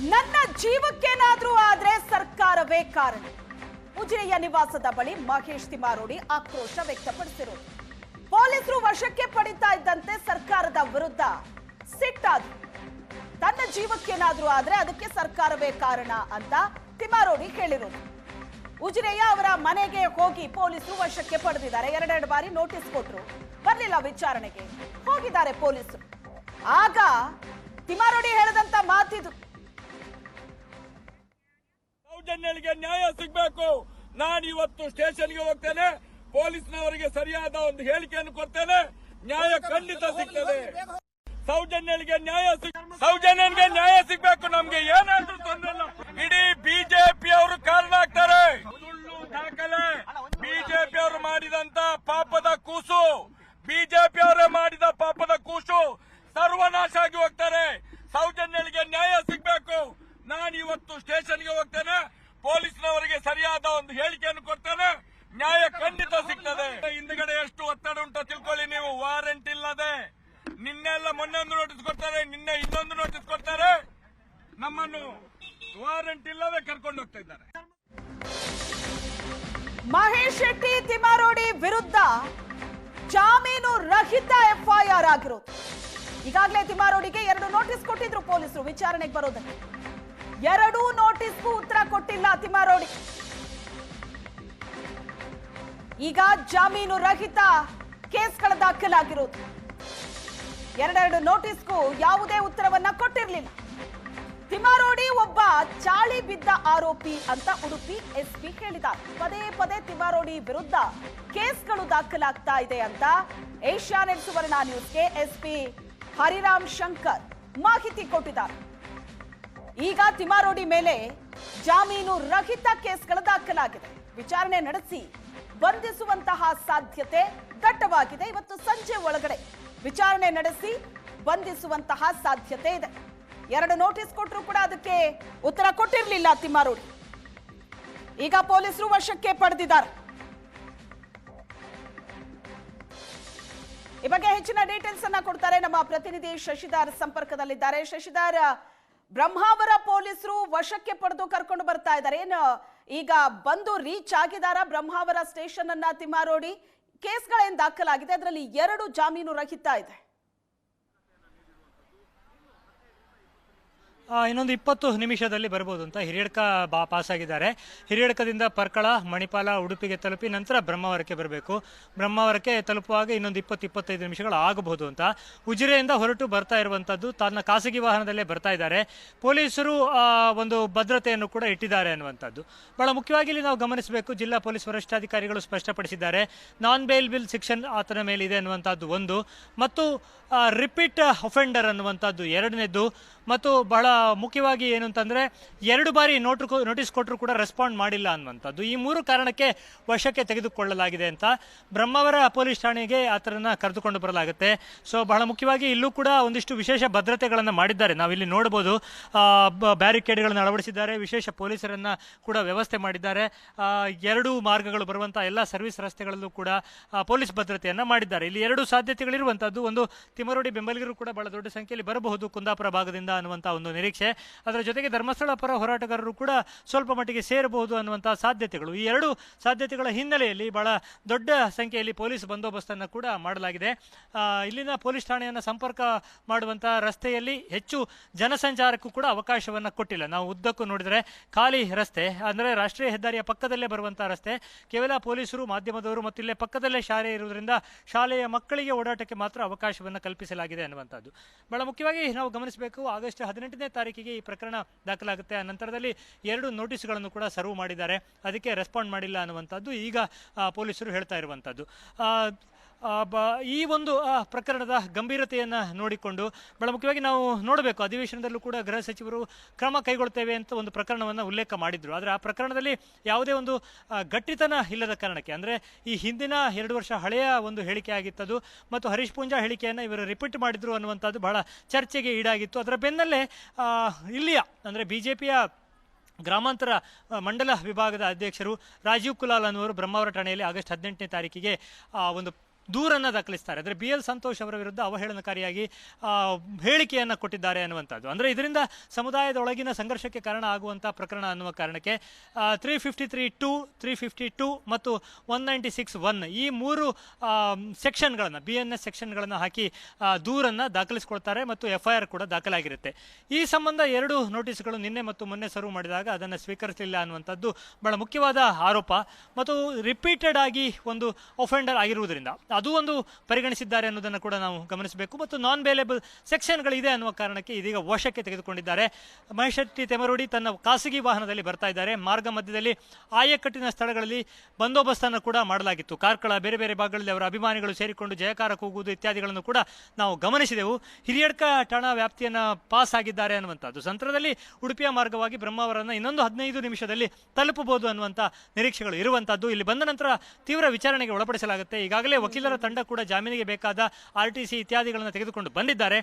ನನ್ನ ಜೀವಕ್ಕೇನಾದ್ರೂ ಆದ್ರೆ ಸರ್ಕಾರವೇ ಕಾರಣ. ಉಜಿರೆಯ ನಿವಾಸದ ಬಳಿ ಮಹೇಶ್ ತಿಮಾರೋಡಿ ಆಕ್ರೋಶ ವ್ಯಕ್ತಪಡಿಸಿದರು ಪೊಲೀಸರು ವಶಕ್ಕೆ ಪಡಿತಾ ಇದ್ದಂತೆ ಸರ್ಕಾರದ ವಿರುದ್ಧ ಸಿಟ್ಟಾದ್ರು. ತನ್ನ ಜೀವಕ್ಕೇನಾದ್ರೂ ಆದ್ರೆ ಅದಕ್ಕೆ ಸರ್ಕಾರವೇ ಕಾರಣ ಅಂತ ತಿಮಾರೋಡಿ ಹೇಳಿರೋದು. ಉಜಿರೆಯ ಅವರ ಮನೆಗೆ ಹೋಗಿ ಪೊಲೀಸರು ವಶಕ್ಕೆ ಪಡೆದಿದ್ದಾರೆ. ಎರಡೆರಡು ಬಾರಿ ನೋಟಿಸ್ ಕೊಟ್ಟರು ಬರಲಿಲ್ಲ ವಿಚಾರಣೆಗೆ. ಹೋಗಿದ್ದಾರೆ ಪೊಲೀಸರು. ಆಗ ತಿಮಾರೋಡಿ ಹೇಳಿದಂತ ಮಾತಿದು. ಸೌಜನ್ಯಗಳಿಗೆ ನ್ಯಾಯ ಸಿಗಬೇಕು. ನಾನು ಇವತ್ತು ಸ್ಟೇಷನ್ಗೆ ಹೋಗ್ತೇನೆ, ಪೊಲೀಸ್ನವರಿಗೆ ಸರಿಯಾದ ಒಂದು ಹೇಳಿಕೆಯನ್ನು ಕೊಡ್ತೇನೆ. ನ್ಯಾಯ ಖಂಡಿತ ಸಿಗ್ತದೆ. ಸೌಜನ್ಯಗಳಿಗೆ ನ್ಯಾಯ ಸಿಗ್, ಸೌಜನ್ಯನಿಗೆ ನ್ಯಾಯ ಸಿಗ್ಬೇಕು ನಮ್ಗೆ. ಏನಾದ್ರೂ ತೊಂದರೆ ಇಡೀ ಬಿಜೆಪಿ ಅವರು ಕಾರಣ ಆಗ್ತಾರೆ. ಸುಳ್ಳು ದಾಖಲೆ. ಬಿಜೆಪಿ ಅವರು ಮಾಡಿದಂತ ಪಾಪದ ಕೂಸು ಬಿಜೆಪಿ ಅವರೇ ಮಾಡಿದ ಪಾಪದ ಕೂಸು ಸರ್ವನಾಶ ಆಗಿ ಹೋಗ್ತಾರೆ ಸೌಜನ್ಯಗಳಿಗೆ ನ್ಯಾಯ ಸಿಗ್ಬೇಕು ನಾನು ಇವತ್ತು ಸ್ಟೇಷನ್ಗೆ ಹೋಗ್ತೇನೆ ಪೊಲೀಸ್ನವರಿಗೆ ಸರಿಯಾದ ಒಂದು ಹೇಳಿಕೆಯನ್ನು ಕೊಡ್ತೇನೆ ನ್ಯಾಯ ಖಂಡಿತ ಸಿಗ್ತದೆ ಹಿಂದ್ಗಡೆ ಎಷ್ಟು ಒತ್ತಡ ಉಂಟು ತಿಳ್ಕೊಳ್ಳಿ ನೀವು ವಾರಂಟ್ ಇಲ್ಲದೆ ನಿನ್ನೆಲ್ಲ ಮೊನ್ನೆ ಒಂದು ನೋಟಿಸ್ ಕೊಡ್ತಾರೆ ನಿನ್ನೆ ಇನ್ನೊಂದು ನೋಟಿಸ್ ಕೊಡ್ತಾರೆ ನಮ್ಮನ್ನು ವಾರಂಟ್ ಇಲ್ಲದೆ ಕರ್ಕೊಂಡು ಹೋಗ್ತಾ ಇದ್ದಾರೆ. ಮಹೇಶ್ ಶೆಟ್ಟಿ ತಿಮಾರೋಡಿ ವಿರುದ್ಧ ಜಾಮೀನು ರಹಿತ ಎಫ್ಐಆರ್ ಆಗಿರೋದು. ಈಗಾಗಲೇ ತಿಮಾರೋಡಿಗೆ ಎರಡು ನೋಟಿಸ್ ಕೊಟ್ಟಿದ್ರು ಪೊಲೀಸರು ವಿಚಾರಣೆಗೆ ಬರೋದಕ್ಕೆ. ಎರಡೂ ನೋಟಿಸ್ಗೂ ಉತ್ತರ ಕೊಟ್ಟಿಲ್ಲ ತಿಮಾರೋಡಿ ಈಗ ಜಾಮೀನು ರಹಿತ ಕೇಸ್ಗಳ ದಾಖಲಾಗಿರೋದು. ಎರಡೆರಡು ನೋಟಿಸ್ಗೂ ಯಾವುದೇ ಉತ್ತರವನ್ನ ಕೊಟ್ಟಿರಲಿಲ್ಲ. ತಿಮಾರೋಡಿ ಒಬ್ಬ ಚಾಳಿ ಬಿದ್ದ ಆರೋಪಿ ಅಂತ ಉಡುಪಿ ಎಸ್ಪಿ ಹೇಳಿದ್ದಾರೆ. ಪದೇ ಪದೇ ತಿಮಾರೋಡಿ ವಿರುದ್ಧ ಕೇಸ್ಗಳು ದಾಖಲಾಗ್ತಾ ಇದೆ ಅಂತ ಏಷ್ಯಾನೆಟ್ ಸುವರ್ಣ ನ್ಯೂಸ್ಗೆ ಎಸ್ಪಿ ಹರಿರಾಮ್ ಶಂಕರ್ ಮಾಹಿತಿ ಕೊಟ್ಟಿದ್ದಾರೆ. ಈಗ ತಿಮಾರೋಡಿ ಮೇಲೆ ಜಾಮೀನು ರಹಿತ ಕೇಸ್ಗಳು ದಾಖಲಾಗಿದೆ. ವಿಚಾರಣೆ ನಡೆಸಿ ಬಂಧಿಸುವಂತಹ ಸಾಧ್ಯತೆ ದಟ್ಟವಾಗಿದೆ. ಇವತ್ತು ಸಂಜೆ ಒಳಗಡೆ ವಿಚಾರಣೆ ನಡೆಸಿ ಬಂಧಿಸುವಂತಹ ಸಾಧ್ಯತೆ ಇದೆ. ಎರಡು ನೋಟಿಸ್ ಕೊಟ್ಟರು ಕೂಡ ಅದಕ್ಕೆ ಉತ್ತರ ಕೊಟ್ಟಿರಲಿಲ್ಲ ತಿಮ್ಮಾರೋಡಿ. ಈಗ ಪೊಲೀಸರು ವಶಕ್ಕೆ ಪಡೆದಿದ್ದಾರೆ. ಈ ಬಗ್ಗೆ ಹೆಚ್ಚಿನ ಡೀಟೇಲ್ಸ್ ಅನ್ನ ಕೊಡ್ತಾರೆ ನಮ್ಮ ಪ್ರತಿನಿಧಿ ಶಶಿಧರ್ ಸಂಪರ್ಕದಲ್ಲಿದ್ದಾರೆ. ಶಶಿಧರ್ ಬ್ರಹ್ಮಾವರ ಪೊಲೀಸರು ವಶಕ್ಕೆ ಪಡೆದು ಕರ್ಕೊಂಡು ಬರ್ತಾ ಇದ್ದಾರೆ. ಏನು, ಈಗ ಬಂದು ರೀಚ್ ಆಗಿದಾರ ಬ್ರಹ್ಮಾವರ ಸ್ಟೇಷನ್ ಅನ್ನ ತಿಮ್ಮಾರೋಡಿ? ಕೇಸ್ಗಳೇನು ದಾಖಲಾಗಿದೆ? ಅದರಲ್ಲಿ ಎರಡು ಜಾಮೀನು ರಹಿತ ಇದೆ. ಇನ್ನೊಂದು ಇಪ್ಪತ್ತು ನಿಮಿಷದಲ್ಲಿ ಬರ್ಬೋದು ಅಂತ ಹಿರಿಯಡ್ಕ ಬಾ ಪಾಸ್ ಆಗಿದ್ದಾರೆ ಹಿರಿಯಡ್ಕದಿಂದ ಪರ್ಕಳ, ಮಣಿಪಾಲ ಉಡುಪಿಗೆ ತಲುಪಿ ನಂತರ ಬ್ರಹ್ಮಾವರಕ್ಕೆ ಬರಬೇಕು. ಬ್ರಹ್ಮಾವರಕ್ಕೆ ತಲುಪುವಾಗ ಇನ್ನೊಂದು ಇಪ್ಪತ್ತು, ಇಪ್ಪತ್ತೈದು ನಿಮಿಷಗಳು ಆಗಬಹುದು ಅಂತ. ಉಜಿರೆಯಿಂದ ಹೊರಟು ಬರ್ತಾ ಇರುವಂಥದ್ದು ತನ್ನ ಖಾಸಗಿ ವಾಹನದಲ್ಲೇ ಬರ್ತಾ ಇದ್ದಾರೆ. ಪೊಲೀಸರು ಒಂದು ಭದ್ರತೆಯನ್ನು ಕೂಡ ಇಟ್ಟಿದ್ದಾರೆ ಅನ್ನುವಂಥದ್ದು. ಬಹಳ ಮುಖ್ಯವಾಗಿ ಇಲ್ಲಿ ನಾವು ಗಮನಿಸಬೇಕು, ಜಿಲ್ಲಾ ಪೊಲೀಸ್ ವರಿಷ್ಠಾಧಿಕಾರಿಗಳು ಸ್ಪಷ್ಟಪಡಿಸಿದ್ದಾರೆ. ನಾನ್ ಬೇಲ್ ಬಿಲ್ ಸೆಕ್ಷನ್ ಆತನ ಮೇಲಿದೆ ಅನ್ನುವಂಥದ್ದು ಒಂದು. ಮತ್ತು ರಿಪೀಟ್ ಅಫೆಂಡರ್ ಅನ್ನುವಂಥದ್ದು ಎರಡನೇದು ಮತ್ತು ಬಹಳ ಮುಖ್ಯವಾಗಿ ಏನು ಅಂತಂದರೆ ಎರಡು ಬಾರಿ ನೋಟ್ ನೋಟಿಸ್ ಕೊಟ್ಟರು ಕೂಡ ರೆಸ್ಪಾಂಡ್ ಮಾಡಿಲ್ಲ ಅನ್ನುವಂಥದ್ದು. ಈ ಮೂರು ಕಾರಣಕ್ಕೆ ವಶಕ್ಕೆ ತೆಗೆದುಕೊಳ್ಳಲಾಗಿದೆ ಅಂತ ಬ್ರಹ್ಮಾವರ ಪೊಲೀಸ್ ಠಾಣೆಗೆ ಆತರನ್ನ ಕರೆದುಕೊಂಡು ಬರಲಾಗುತ್ತೆ. ಸೊ ಬಹಳ ಮುಖ್ಯವಾಗಿ ಇಲ್ಲೂ ಕೂಡ ಒಂದಿಷ್ಟು ವಿಶೇಷ ಭದ್ರತೆಗಳನ್ನು ಮಾಡಿದ್ದಾರೆ. ನಾವಿಲ್ಲಿ ನೋಡಬಹುದು ಬ್ಯಾರಿಕೇಡ್ಗಳನ್ನು ಅಳವಡಿಸಿದ್ದಾರೆ. ವಿಶೇಷ ಪೊಲೀಸರನ್ನು ಕೂಡ ವ್ಯವಸ್ಥೆ ಮಾಡಿದ್ದಾರೆ. ಎರಡು ಮಾರ್ಗಗಳು ಬರುವಂಥ ಎಲ್ಲ ಸರ್ವಿಸ್ ರಸ್ತೆಗಳಲ್ಲೂ ಕೂಡ ಪೊಲೀಸ್ ಭದ್ರತೆಯನ್ನು ಮಾಡಿದ್ದಾರೆ. ಇಲ್ಲಿ ಎರಡು ಸಾಧ್ಯತೆಗಳಿರುವಂಥದ್ದು. ಒಂದು ತಿಮರೋಡಿ ಬೆಂಬಲಿಗರು ಕೂಡ ಬಹಳ ದೊಡ್ಡ ಸಂಖ್ಯೆಯಲ್ಲಿ ಬರಬಹುದು ಕುಂದಾಪುರ ಭಾಗದಿಂದ. ಅನ್ನುವಂಥ ಒಂದು ನಿರೀಕ್ಷೆ. ಅದರ ಜೊತೆಗೆ ಧರ್ಮಸ್ಥಳ ಪರ ಹೋರಾಟಗಾರರು ಕೂಡ ಸ್ವಲ್ಪ ಮಟ್ಟಿಗೆ ಸೇರಬಹುದು ಅನ್ನುವಂಥ ಸಾಧ್ಯತೆಗಳು. ಈ ಎರಡು ಸಾಧ್ಯತೆಗಳ ಹಿನ್ನೆಲೆಯಲ್ಲಿ ಬಹಳ ದೊಡ್ಡ ಸಂಖ್ಯೆಯಲ್ಲಿ ಪೊಲೀಸ್ ಬಂದೋಬಸ್ತನ್ನು ಕೂಡ ಮಾಡಲಾಗಿದೆ. ಇಲ್ಲಿನ ಪೊಲೀಸ್ ಠಾಣೆಯನ್ನು ಸಂಪರ್ಕ ಮಾಡುವಂಥ ರಸ್ತೆಯಲ್ಲಿ ಹೆಚ್ಚು ಜನಸಂಚಾರಕ್ಕೂ ಕೂಡ ಅವಕಾಶವನ್ನು ಕೊಟ್ಟಿಲ್ಲ. ನಾವು ಉದ್ದಕ್ಕೂ ನೋಡಿದರೆ ಖಾಲಿ ರಸ್ತೆ, ಅಂದರೆ ರಾಷ್ಟ್ರೀಯ ಹೆದ್ದಾರಿಯ ಪಕ್ಕದಲ್ಲೇ ಬರುವಂಥ ರಸ್ತೆ. ಕೇವಲ ಪೊಲೀಸರು, ಮಾಧ್ಯಮದವರು ಮತ್ತು ಇಲ್ಲೇ ಪಕ್ಕದಲ್ಲೇ ಶಾಲೆ ಇರುವುದರಿಂದ ಶಾಲೆಯ ಮಕ್ಕಳಿಗೆ ಓಡಾಟಕ್ಕೆ ಮಾತ್ರ ಅವಕಾಶವನ್ನು ಕಲ್ಪಿಸಲಾಗಿದೆ ಅನ್ನುವಂಥದ್ದು. ಬಹಳ ಮುಖ್ಯವಾಗಿ ನಾವು ಗಮನಿಸಬೇಕು ಆಗಸ್ಟ್ ಹದಿನೆಂಟನೇ ತಾರೀಕಿಗೆ ಈ ಪ್ರಕರಣ ದಾಖಲಾಗುತ್ತೆ. ಆ ನಂತರದಲ್ಲಿ ಎರಡು ನೋಟಿಸ್ಗಳನ್ನು ಕೂಡ ಸರ್ವ್ ಮಾಡಿದ್ದಾರೆ. ಅದಕ್ಕೆ ರೆಸ್ಪಾಂಡ್ ಮಾಡಿಲ್ಲ ಅನ್ನುವಂಥದ್ದು ಈಗ ಪೊಲೀಸರು ಹೇಳ್ತಾ ಇರುವಂಥದ್ದು. ಈ ಒಂದು ಪ್ರಕರಣದ ಗಂಭೀರತೆಯನ್ನು ನೋಡಿಕೊಂಡು, ಬಹಳ ಮುಖ್ಯವಾಗಿ ನಾವು ನೋಡಬೇಕು. ಅಧಿವೇಶನದಲ್ಲೂ ಕೂಡ ಗೃಹ ಸಚಿವರು ಕ್ರಮ ಕೈಗೊಳ್ತೇವೆ ಅಂತ ಒಂದು ಪ್ರಕರಣವನ್ನು ಉಲ್ಲೇಖ ಮಾಡಿದರು. ಆದರೆ ಆ ಪ್ರಕರಣದಲ್ಲಿ ಯಾವುದೇ ಒಂದು ಗಟ್ಟಿತನ ಇಲ್ಲದ ಕಾರಣಕ್ಕೆ, ಅಂದರೆ ಈ ಹಿಂದಿನ ಎರಡು ವರ್ಷ ಹಳೆಯ ಒಂದು ಹೇಳಿಕೆ ಆಗಿತ್ತದು, ಮತ್ತು ಹರೀಶ್ ಪೂಂಜಾ ಹೇಳಿಕೆಯನ್ನು ಇವರು ರಿಪೀಟ್ ಮಾಡಿದರು ಅನ್ನುವಂಥದ್ದು ಬಹಳ ಚರ್ಚೆಗೆ ಈಡಾಗಿತ್ತು. ಅದರ ಬೆನ್ನಲ್ಲೇ ಇಲ್ಲಿಯ, ಅಂದರೆ ಬಿ ಜೆ ಪಿಯ ಗ್ರಾಮಾಂತರ ಮಂಡಲ ವಿಭಾಗದ ಅಧ್ಯಕ್ಷರು ರಾಜೀವ್ ಕುಲಾಲ್ ಅನ್ನುವರು ಬ್ರಹ್ಮಾವರ ಠಾಣೆಯಲ್ಲಿ ಆಗಸ್ಟ್ ಹದಿನೆಂಟನೇ ತಾರೀಕಿಗೆ ಒಂದು ದೂರನ್ನು ದಾಖಲಿಸ್ತಾರೆ. ಅಂದರೆ ಬಿ ಎಲ್ ಸಂತೋಷ್ ಅವರ ವಿರುದ್ಧ ಅವಹೇಳನಕಾರಿಯಾಗಿ ಹೇಳಿಕೆಯನ್ನು ಕೊಟ್ಟಿದ್ದಾರೆ ಅನ್ನುವಂಥದ್ದು. ಅಂದರೆ ಇದರಿಂದ ಸಮುದಾಯದ ಒಳಗಿನ ಸಂಘರ್ಷಕ್ಕೆ ಕಾರಣ ಆಗುವಂಥ ಪ್ರಕರಣ ಅನ್ನುವ ಕಾರಣಕ್ಕೆ three fifty three two three fifty two ಮತ್ತು ಒನ್ ನೈಂಟಿ ಸಿಕ್ಸ್ ಒನ್ ಈ ಮೂರು ಸೆಕ್ಷನ್ಗಳನ್ನು, ಬಿ ಎನ್ ಎಸ್ ಸೆಕ್ಷನ್ಗಳನ್ನು ಹಾಕಿ ದೂರನ್ನು ದಾಖಲಿಸಿಕೊಳ್ತಾರೆ ಮತ್ತು ಎಫ್ ಐ ಆರ್ ಕೂಡ ದಾಖಲಾಗಿರುತ್ತೆ. ಈ ಸಂಬಂಧ ಎರಡು ನೋಟಿಸ್ಗಳು ನಿನ್ನೆ ಮತ್ತು ಮೊನ್ನೆ ಸರ್ವ್ ಮಾಡಿದಾಗ ಅದನ್ನು ಸ್ವೀಕರಿಸಲಿಲ್ಲ ಅನ್ನುವಂಥದ್ದು ಬಹಳ ಮುಖ್ಯವಾದ ಆರೋಪ. ಮತ್ತು ರಿಪೀಟೆಡ್ ಆಗಿ ಒಂದು ಒಫೆಂಡರ್ ಆಗಿರುವುದರಿಂದ ಅದು ಒಂದು ಪರಿಗಣಿಸಿದ್ದಾರೆ ಅನ್ನೋದನ್ನು ಕೂಡ ನಾವು ಗಮನಿಸಬೇಕು. ಮತ್ತು ನಾನ್ ಬೇಲೇಬಲ್ ಸೆಕ್ಷನ್ಗಳಿದೆ ಅನ್ನುವ ಕಾರಣಕ್ಕೆ ಇದೀಗ ವಶಕ್ಕೆ ತೆಗೆದುಕೊಂಡಿದ್ದಾರೆ. ಮಹೇಶ್ ಶೆಟ್ಟಿ ತೆಮರೋಡಿ ತನ್ನ ಖಾಸಗಿ ವಾಹನದಲ್ಲಿ ಬರ್ತಾ ಇದ್ದಾರೆ. ಮಾರ್ಗ ಮಧ್ಯದಲ್ಲಿ ಆಯಕಟ್ಟಿನ ಸ್ಥಳಗಳಲ್ಲಿ ಬಂದೋಬಸ್ತನ್ನು ಕೂಡ ಮಾಡಲಾಗಿತ್ತು. ಕಾರ್ಕಳ, ಬೇರೆ ಬೇರೆ ಭಾಗಗಳಲ್ಲಿ ಅವರ ಅಭಿಮಾನಿಗಳು ಸೇರಿಕೊಂಡು ಜಯಕಾರ ಕೂಗುವುದು ಇತ್ಯಾದಿಗಳನ್ನು ಕೂಡ ನಾವು ಗಮನಿಸಿದೆವು. ಹಿರಿಯಡ್ಕ ಠಾಣಾ ವ್ಯಾಪ್ತಿಯನ್ನು ಪಾಸ್ ಆಗಿದ್ದಾರೆ ಅನ್ನುವಂಥದ್ದು. ಸಂತ್ರದಲ್ಲಿ ಉಡುಪಿಯ ಮಾರ್ಗವಾಗಿ ಬ್ರಹ್ಮಾವರನ್ನು ಇನ್ನೊಂದು ಹದಿನೈದು ನಿಮಿಷದಲ್ಲಿ ತಲುಪಬಹುದು ಅನ್ನುವಂಥ ನಿರೀಕ್ಷೆಗಳು ಇರುವಂಥದ್ದು. ಇಲ್ಲಿ ಬಂದ ನಂತರ ತೀವ್ರ ವಿಚಾರಣೆಗೆ ಒಳಪಡಿಸಲಾಗುತ್ತೆ. ಈಗಾಗಲೇ ವಕೀಲರ ತಂಡ ಕೂಡ ಜಾಮೀನಿಗೆ ಬೇಕಾದ ಆರ್ ಟಿ ಸಿ ಇತ್ಯಾದಿಗಳನ್ನು ತೆಗೆದುಕೊಂಡು ಬಂದಿದ್ದಾರೆ.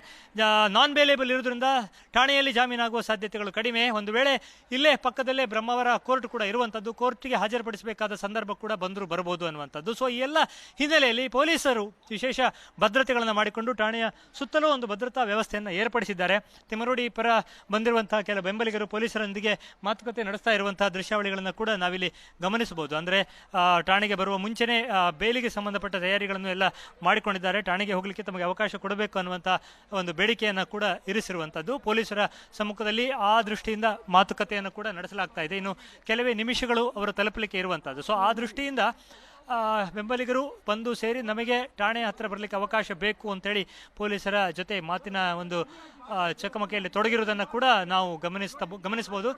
ನಾನ್ ಬೇಲೇಬಲ್ ಇರೋದ್ರಿಂದ ಠಾಣೆಯಲ್ಲಿ ಜಾಮೀನಾಗುವ ಸಾಧ್ಯತೆಗಳು ಕಡಿಮೆ. ಒಂದು ವೇಳೆ ಇಲ್ಲೇ ಪಕ್ಕದಲ್ಲೇ ಬ್ರಹ್ಮವರ ಕೋರ್ಟ್ ಕೂಡ ಇರುವಂಥದ್ದು ಕೋರ್ಟ್ಗೆ ಹಾಜರುಪಡಿಸಬೇಕಾದ ಸಂದರ್ಭ ಕೂಡ ಬಂದರೂ ಬರಬಹುದು ಅನ್ನುವಂಥದ್ದು. ಸೊ ಈ ಎಲ್ಲ ಹಿನ್ನೆಲೆಯಲ್ಲಿ ಪೊಲೀಸರು ವಿಶೇಷ ಭದ್ರತೆಗಳನ್ನು ಮಾಡಿಕೊಂಡು ಠಾಣೆಯ ಸುತ್ತಲೂ ಒಂದು ಭದ್ರತಾ ವ್ಯವಸ್ಥೆಯನ್ನು ಏರ್ಪಡಿಸಿದ್ದಾರೆ. ತಿಮರೋಡಿ ಪರ ಬಂದಿರುವಂತಹ ಕೆಲ ಬೆಂಬಲಿಗರು ಪೊಲೀಸರೊಂದಿಗೆ ಮಾತುಕತೆ ನಡೆಸ್ತಾ ಇರುವಂತಹ ದೃಶ್ಯಾವಳಿಗಳನ್ನು ಕೂಡ ನಾವಿಲ್ಲಿ ಗಮನಿಸಬಹುದು. ಅಂದರೆ ಠಾಣೆಗೆ ಬರುವ ಮುಂಚೆನೇ ಬೇಲಿಗೆ ಸಂಬಂಧಪಟ್ಟ ತಯಾರಿಗಳನ್ನು ಎಲ್ಲ ಮಾಡಿಕೊಂಡಿದ್ದಾರೆ. ಠಾಣೆಗೆ ಹೋಗಲಿಕ್ಕೆ ತಮಗೆ ಅವಕಾಶ ಕೊಡಬೇಕು ಅನ್ನುವಂಥ ಒಂದು ಬೇಡಿಕೆಯನ್ನು ಕೂಡ ಇರಿಸಿರುವಂಥದ್ದು ಪೊಲೀಸರ ಸಮ್ಮುಖದಲ್ಲಿ ಆ ದೃಷ್ಟಿಯಿಂದ ಮಾತುಕತೆಯನ್ನು ಕೂಡ ನಡೆಸಲಾಗ್ತಾ ಇದೆ. ಇನ್ನು ಕೆಲವೇ ನಿಮಿಷಗಳು ಅವರು ತಲುಪಲಿಕ್ಕೆ ಇರುವಂಥದ್ದು ಸೊ ಆ ದೃಷ್ಟಿಯಿಂದ ಬೆಂಬಲಿಗರು ಬಂದು ಸೇರಿ ನಮಗೆ ಠಾಣೆ ಹತ್ತಿರ ಬರಲಿಕ್ಕೆ ಅವಕಾಶ ಬೇಕು ಅಂತೇಳಿ ಪೊಲೀಸರ ಜೊತೆ ಮಾತಿನ ಒಂದು ಚಕಮಕಿಯಲ್ಲಿ ತೊಡಗಿರುವುದನ್ನು ಕೂಡ ನಾವು ಗಮನಿಸ್ತಾ ಗಮನಿಸಬಹುದು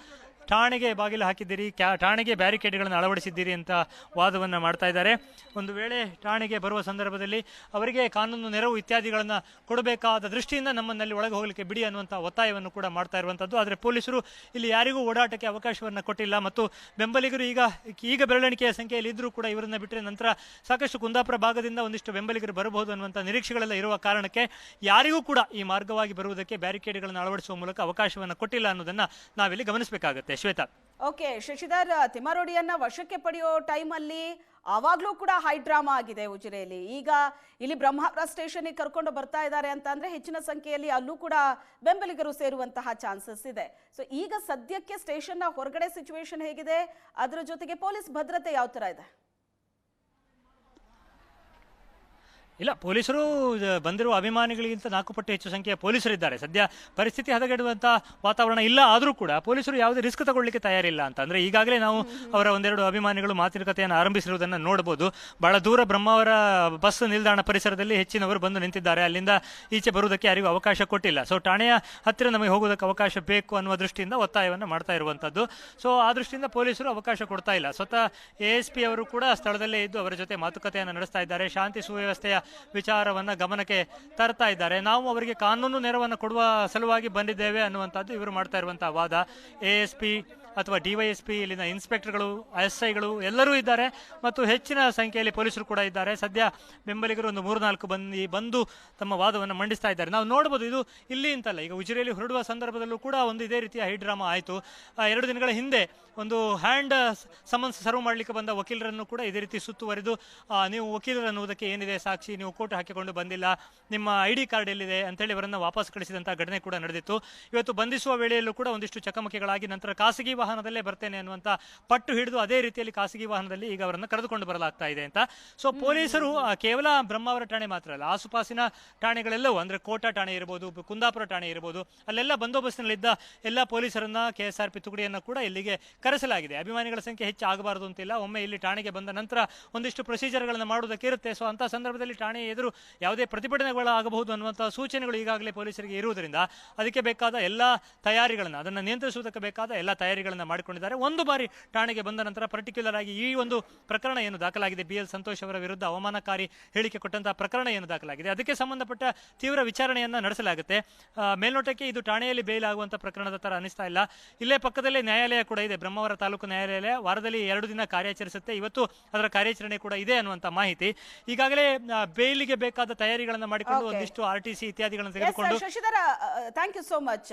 ಠಾಣೆಗೆ ಬಾಗಿಲು ಹಾಕಿದ್ದೀರಿ, ಕ್ಯಾ, ಠಾಣೆಗೆ ಬ್ಯಾರಿಕೇಡ್ಗಳನ್ನು ಅಳವಡಿಸಿದ್ದೀರಿ ಅಂತ ವಾದವನ್ನು ಮಾಡ್ತಾ ಇದ್ದಾರೆ. ಒಂದು ವೇಳೆ ಠಾಣೆಗೆ ಬರುವ ಸಂದರ್ಭದಲ್ಲಿ ಅವರಿಗೆ ಕಾನೂನು ನೆರವು ಇತ್ಯಾದಿಗಳನ್ನು ಕೊಡಬೇಕಾದ ದೃಷ್ಟಿಯಿಂದ ನಮ್ಮನ್ನಲ್ಲಿ ಒಳಗೆ ಹೋಗಲಿಕ್ಕೆ ಬಿಡಿ ಅನ್ನುವಂಥ ಒತ್ತಾಯವನ್ನು ಕೂಡ ಮಾಡ್ತಾ ಇರುವಂಥದ್ದು ಆದರೆ ಪೊಲೀಸರು ಇಲ್ಲಿ ಯಾರಿಗೂ ಓಡಾಟಕ್ಕೆ ಅವಕಾಶವನ್ನು ಕೊಟ್ಟಿಲ್ಲ ಮತ್ತು ಬೆಂಬಲಿಗರು ಈಗ ಈಗ ಬೆರಳೆಣಿಕೆಯ ಸಂಖ್ಯೆಯಲ್ಲಿ ಇದ್ದರೂ ಕೂಡ ಇವರನ್ನು ಬಿಟ್ಟರೆ ನಂತರ ಸಾಕಷ್ಟು ಕುಂದಾಪುರ ಭಾಗದಿಂದ ಒಂದಿಷ್ಟು ಬೆಂಬಲಿಗರು ಬರಬಹುದು ಅನ್ನುವಂಥ ನಿರೀಕ್ಷೆಗಳೆಲ್ಲ ಇರುವ ಕಾರಣಕ್ಕೆ ಯಾರಿಗೂ ಕೂಡ ಈ ಮಾರ್ಗವಾಗಿ ಬರುವುದಕ್ಕೆ ಬ್ಯಾರಿಕೇಡ್ಗಳನ್ನು ಅಳವಡಿಸುವ ಮೂಲಕ ಅವಕಾಶವನ್ನು ಕೊಟ್ಟಿಲ್ಲ ಅನ್ನೋದನ್ನ ನಾವಿಲ್ಲಿ ಗಮನಿಸಬೇಕಾಗುತ್ತೆ. ಶ್ವೇತಾ. ಓಕೆ, ಶಶಿಧರ್ ತಿಮ್ಮಾರೋಡಿಯನ್ನ ವಶಕ್ಕೆ ಪಡೆಯೋ ಟೈಮಲ್ಲಿ ಆವಾಗ್ಲೂ ಕೂಡ ಹೈ ಡ್ರಾಮಾ ಆಗಿದೆ ಉಜಿರೆಯಲ್ಲಿ. ಈಗ ಇಲ್ಲಿ ಬ್ರಹ್ಮಾವರ ಸ್ಟೇಷನ್ಗೆ ಕರ್ಕೊಂಡು ಬರ್ತಾ ಇದ್ದಾರೆ ಅಂತ ಅಂದ್ರೆ ಹೆಚ್ಚಿನ ಸಂಖ್ಯೆಯಲ್ಲಿ ಅಲ್ಲೂ ಕೂಡ ಬೆಂಬಲಿಗರು ಸೇರುವಂತಹ ಚಾನ್ಸಸ್ ಇದೆ. ಸೊ ಈಗ ಸದ್ಯಕ್ಕೆ ಸ್ಟೇಷನ್ನ ಹೊರಗಡೆ ಸಿಚುವೇಶನ್ ಹೇಗಿದೆ? ಅದರ ಜೊತೆಗೆ ಪೊಲೀಸ್ ಭದ್ರತೆ ಯಾವ ತರ ಇದೆ? ಇಲ್ಲ, ಪೊಲೀಸರು ಬಂದಿರುವ ಅಭಿಮಾನಿಗಳಿಗಿಂತ ನಾಲ್ಕು ಪಟ್ಟು ಹೆಚ್ಚು ಸಂಖ್ಯೆಯ ಪೊಲೀಸರಿದ್ದಾರೆ. ಸದ್ಯ ಪರಿಸ್ಥಿತಿ ಹದಗೆಡುವಂಥ ವಾತಾವರಣ ಇಲ್ಲ, ಆದರೂ ಕೂಡ ಪೊಲೀಸರು ಯಾವುದೇ ರಿಸ್ಕ್ ತಗೊಳ್ಳಿಕ್ಕೆ ತಯಾರಿಲ್ಲ ಅಂತ. ಅಂದರೆ ಈಗಾಗಲೇ ನಾವು ಅವರ ಒಂದೆರಡು ಅಭಿಮಾನಿಗಳು ಮಾತುಕತೆಯನ್ನು ಆರಂಭಿಸಿರುವುದನ್ನು ನೋಡಬಹುದು. ಬಹಳ ದೂರ ಬ್ರಹ್ಮಾವರ ಬಸ್ ನಿಲ್ದಾಣ ಪರಿಸರದಲ್ಲಿ ಹೆಚ್ಚಿನವರು ಬಂದು ನಿಂತಿದ್ದಾರೆ. ಅಲ್ಲಿಂದ ಈಚೆ ಬರುವುದಕ್ಕೆ ಯಾರಿಗೂ ಅವಕಾಶ ಕೊಟ್ಟಿಲ್ಲ. ಸೊ ಠಾಣೆಯ ಹತ್ತಿರ ನಮಗೆ ಹೋಗೋದಕ್ಕೆ ಅವಕಾಶ ಬೇಕು ಅನ್ನುವ ದೃಷ್ಟಿಯಿಂದ ಒತ್ತಾಯವನ್ನು ಮಾಡ್ತಾ ಇರುವಂಥದ್ದು ಸೊ ಆ ದೃಷ್ಟಿಯಿಂದ ಪೊಲೀಸರು ಅವಕಾಶ ಕೊಡ್ತಾ ಇಲ್ಲ. ಸ್ವತಃ ಎ ಅವರು ಕೂಡ ಸ್ಥಳದಲ್ಲೇ ಇದ್ದು ಅವರ ಜೊತೆ ಮಾತುಕತೆಯನ್ನು ನಡೆಸ್ತಾ ಇದ್ದಾರೆ. ಶಾಂತಿ ಸುವ್ಯವಸ್ಥೆಯ ವಿಚಾರವನ್ನು ಗಮನಕ್ಕೆ ತರ್ತಾ ಇದ್ದಾರೆ. ನಾವು ಅವರಿಗೆ ಕಾನೂನು ನೆರವನ್ನು ಕೊಡುವ ಸಲುವಾಗಿ ಬಂದಿದ್ದೇವೆ ಅನ್ನುವಂಥದ್ದು ಇವರು ಮಾಡ್ತಾ ಇರುವಂತಹ ವಾದ. ಎ ಎಸ್ ಪಿ ಅಥವಾ ಡಿವೈಎಸ್ಪಿ ಇಲ್ಲಿನ ಇನ್ಸ್ಪೆಕ್ಟರ್ಗಳು, ಎಸ್ ಐಗಳು ಎಲ್ಲರೂ ಇದ್ದಾರೆ. ಮತ್ತು ಹೆಚ್ಚಿನ ಸಂಖ್ಯೆಯಲ್ಲಿ ಪೊಲೀಸರು ಕೂಡ ಇದ್ದಾರೆ. ಸದ್ಯ ಬೆಂಬಲಿಗರು ಒಂದು ಮೂರು ನಾಲ್ಕು ಬಂದು ಬಂದು ತಮ್ಮ ವಾದವನ್ನು ಮಂಡಿಸ್ತಾ ಇದ್ದಾರೆ. ನಾವು ನೋಡ್ಬೋದು, ಇದು ಇಲ್ಲಿ ಅಂತಲ್ಲ. ಈಗ ಉಜಿರೆಯಲ್ಲಿ ಹೊರಡುವ ಸಂದರ್ಭದಲ್ಲೂ ಕೂಡ ಒಂದು ಇದೇ ರೀತಿಯ ಹೈ ಡ್ರಾಮಾ ಆಯಿತು ಎರಡು ದಿನಗಳ ಹಿಂದೆ ಒಂದು ಹ್ಯಾಂಡ್ ಸಮನ್ಸ್ ಸರ್ವ್ ಮಾಡಲಿಕ್ಕೆ ಬಂದ ವಕೀಲರನ್ನು ಕೂಡ ಇದೇ ರೀತಿ ಸುತ್ತುವರಿದು ನೀವು ವಕೀಲರು ಅನ್ನುವುದಕ್ಕೆ ಏನಿದೆ ಸಾಕ್ಷಿ? ನೀವು ಕೋರ್ಟ್ ಹಾಕಿಕೊಂಡು ಬಂದಿಲ್ಲ. ನಿಮ್ಮ ಐ ಡಿ ಕಾರ್ಡ್ ಎಲ್ಲಿದೆ ಅಂತೇಳಿ ಅವರನ್ನು ವಾಪಸ್ ಕಳಿಸಿದಂಥ ಘಟನೆ ಕೂಡ ನಡೆದಿತ್ತು. ಇವತ್ತು ಬಂಧಿಸುವ ವೇಳೆಯಲ್ಲೂ ಕೂಡ ಒಂದಿಷ್ಟು ಚಕಮಕಿಗಳಾಗಿ ನಂತರ ಖಾಸಗಿ ವಾಹನದಲ್ಲೇ ಬರ್ತೇನೆ ಅನ್ನುವಂತ ಪಟ್ಟು ಹಿಡಿದು ಅದೇ ರೀತಿಯಲ್ಲಿ ಖಾಸಗಿ ವಾಹನದಲ್ಲಿ ಈಗ ಅವರನ್ನು ಕರೆದುಕೊಂಡು ಬರಲಾಗ್ತಾ ಇದೆ ಅಂತ. ಸೊ ಪೊಲೀಸರು ಕೇವಲ ಬ್ರಹ್ಮಾವರ ಠಾಣೆ ಮಾತ್ರ ಅಲ್ಲ ಆಸುಪಾಸಿನ ಠಾಣೆಗಳೆಲ್ಲವೂ ಅಂದ್ರೆ ಕೋಟಾ ಠಾಣೆ ಇರಬಹುದು ಕುಂದಾಪುರ ಠಾಣೆ ಇರಬಹುದು ಅಲ್ಲೆಲ್ಲ ಬಂದೋಬಸ್ತಿನಲ್ಲಿದ್ದ ಎಲ್ಲ ಪೊಲೀಸರನ್ನ ಕೆ ಎಸ್ ಆರ್ ಪಿ ತುಕಡಿಯನ್ನು ಕೂಡ ಇಲ್ಲಿಗೆ ಕರೆಸಲಾಗಿದೆ. ಅಭಿಮಾನಿಗಳ ಸಂಖ್ಯೆ ಹೆಚ್ಚು ಆಗಬಾರದು ಅಂತಿಲ್ಲ. ಒಮ್ಮೆ ಇಲ್ಲಿ ಠಾಣೆಗೆ ಬಂದ ನಂತರ ಒಂದಿಷ್ಟು ಪ್ರೊಸೀಜರ್ಗಳನ್ನು ಮಾಡುವುದಕ್ಕೆ ಇರುತ್ತೆ ಸೊ ಅಂತ ಸಂದರ್ಭದಲ್ಲಿ ಠಾಣೆ ಎದುರು ಯಾವುದೇ ಪ್ರತಿಭಟನೆಗಳು ಆಗಬಹುದು ಅನ್ನುವಂಥ ಸೂಚನೆಗಳು ಈಗಾಗಲೇ ಪೊಲೀಸರಿಗೆ ಇರುವುದರಿಂದ ಅದಕ್ಕೆ ಬೇಕಾದ ಎಲ್ಲ ತಯಾರಿಗಳನ್ನು ಅದನ್ನು ನಿಯಂತ್ರಿಸುವುದಕ್ಕೆ ಬೇಕಾದ ಎಲ್ಲ ತಯಾರಿಗಳನ್ನು ಮಾಡಿಕೊಂಡಿದ್ದಾರೆ. ಒಂದು ಬಾರಿ ಠಾಣೆಗೆ ಬಂದ ನಂತರ ಪರ್ಟಿಕ್ಯುಲರ್ ಆಗಿ ಈ ಒಂದು ಪ್ರಕರಣ ಏನು ದಾಖಲಾಗಿದೆ? ಬಿ ಎಲ್ ಸಂತೋಷ್ ಅವರ ವಿರುದ್ಧ ಅವಮಾನಕಾರಿ ಹೇಳಿಕೆ ಕೊಟ್ಟಂತಹ ಪ್ರಕರಣ ಏನು ದಾಖಲಾಗಿದೆ? ಅದಕ್ಕೆ ಸಂಬಂಧಪಟ್ಟ ತೀವ್ರ ವಿಚಾರಣೆಯನ್ನ ನಡೆಸಲಾಗುತ್ತೆ. ಮೇಲ್ನೋಟಕ್ಕೆ ಇದು ಠಾಣೆಯಲ್ಲಿ ಬೇಲ್ ಆಗುವಂತ ಪ್ರಕರಣದ ತರ ಅನಿಸ್ತಾ ಇಲ್ಲ. ಇಲ್ಲೇ ಪಕ್ಕದಲ್ಲೇ ನ್ಯಾಯಾಲಯ ಕೂಡ ಇದೆ. ಬ್ರಹ್ಮಾವರ ತಾಲೂಕು ನ್ಯಾಯಾಲಯ ವಾರದಲ್ಲಿ ಎರಡು ದಿನ ಕಾರ್ಯಾಚರಿಸುತ್ತೆ. ಇವತ್ತು ಅದರ ಕಾರ್ಯಾಚರಣೆ ಕೂಡ ಇದೆ ಅನ್ನುವಂತ ಮಾಹಿತಿ. ಈಗಾಗಲೇ ಬೇಲಿಗೆ ಬೇಕಾದ ತಯಾರಿಗಳನ್ನು ಮಾಡಿಕೊಂಡು ಒಂದಿಷ್ಟು ಆರ್ ಟಿ ಸಿ ಇತ್ಯಾದಿಗಳನ್ನು ತೆಗೆದುಕೊಂಡು Shashidhara thank you so much